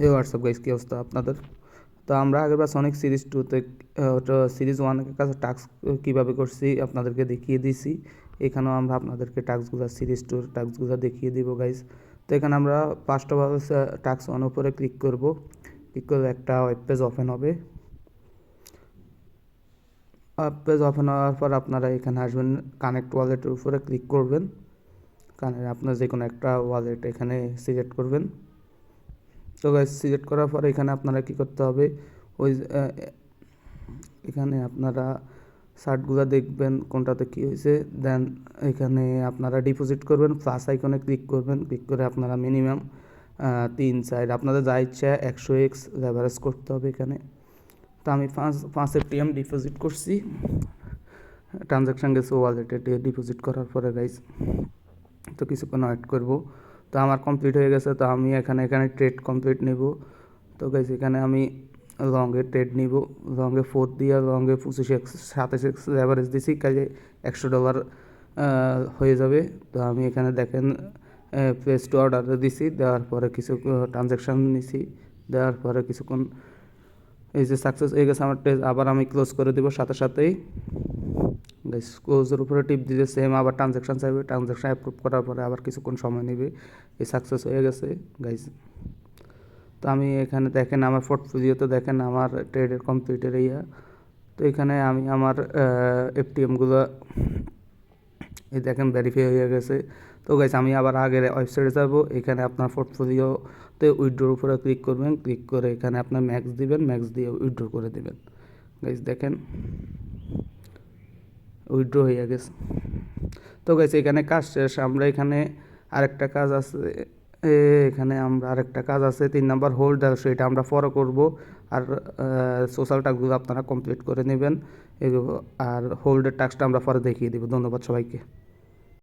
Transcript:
হে WhatsApp guys কী অবস্থা আপনাদের? তো আমরা আগেরবার সনিক সিরিজ টুতে সিরিজ ওয়ানের কাছে টাস্ক কীভাবে করছি আপনাদেরকে দেখিয়ে দিয়েছি। এখানেও আমরা আপনাদেরকে টাস্কগুলো সিরিজ টুর টাস্কগুলো দেখিয়ে দিব গাইস তো এখানে আমরা পাঁচটা টাস্ক ওয়ান উপরে ক্লিক করব। ক্লিক করলে একটা ওয়েব পেজ ওপেন হবে। ওয়েব পেজ ওপেন হওয়ার পর আপনারা এখানে আসবেন কানেক্ট ওয়ালেটের উপরে ক্লিক করবেন। কানে আপনার যে কোনো একটা ওয়ালেট এখানে সিলেক্ট করবেন। তো গাইজ সিলেক্ট করার পরে এখানে আপনারা কী করতে হবে? ওই এখানে আপনারা শার্টগুলো দেখবেন, কোনটাতে কী হয়েছে। দেন এখানে আপনারা ডিপোজিট করবেন প্লাস আইকনে ক্লিক করবেন। ক্লিক করে আপনারা মিনিমাম তিন সাইড আপনাদের যা ইচ্ছা, একশো এক্স লেভারেজ করতে হবে এখানে। তো আমি পাঁচ পাঁচ এটিএম ডিপোজিট করছি। ট্রানজ্যাকশান গেছে ওয়ালেটে ডিপোজিট করার পরে গাইজ তো কিছুক্ষণ ওয়েট করব। তো আমার কমপ্লিট হয়ে গেছে, তো আমি এখানে এখানে ট্রেড কমপ্লিট নেব। তো গাইজ এখানে আমি লংয়ে ট্রেড নিব। লংয়ে ফোর্থ দিয়ে লংয়ে পঁচিশ এক্স, সাতাশ এক্স অ্যাভারেজ দিছি, কাজে একশো ডলার হয়ে যাবে। তো আমি এখানে দেখেন প্লেস টু অর্ডার দিছি, দেওয়ার পরে কিছু ট্রানজ্যাকশান নিছি, দেওয়ার পরে কিছুক্ষণ, এই যে সাকসেস হয়ে গেছে, আমার আবার আমি ক্লোজ করে দেবো সাথে সাথেই। গাইস ক্লোজের উপরে টিপ দিলে সেম আবার ট্রানজ্যাকশান চাইবে ট্রানজ্যাকশান অ্যাপ্রুভ করার পরে আবার কিছুক্ষণ সময় নেবে। এই সাকসেস হয়ে গেছে গাইস তো আমি এখানে দেখেন আমার পোর্টফোলিওতে দেখেন আমার ট্রেডের কমপ্লিটের ইয়া। তো এখানে আমি আমার এফটিএমগুলো এই দেখেন ভেরিফাই হয়ে গেছে। তো গাইস আমি আবার আগের ওয়েবসাইটে যাব, এখানে আপনার পোর্টফোলিওতে উইথড্রোর উপরে ক্লিক করবেন। ক্লিক করে এখানে আপনার ম্যাক্স দিবেন ম্যাক্স দিয়ে উইথড্রো করে দিবেন। গাইস দেখেন। উইথড্র হয়ে গেছে। তো গেছে এখানে কাজ শেষ। আমরা এখানে আরেকটা কাজ আছে এখানে আমরা আরেকটা কাজ আছে। তিন নাম্বার হোল্ড সেটা আমরা ফলো করব। আর সোশ্যাল টাস্কগুলো আপনারা কমপ্লিট করে নেবেন। আর হোল্ডের টাস্কটা আমরা পরে দেখিয়ে দেবো। ধন্যবাদ সবাইকে।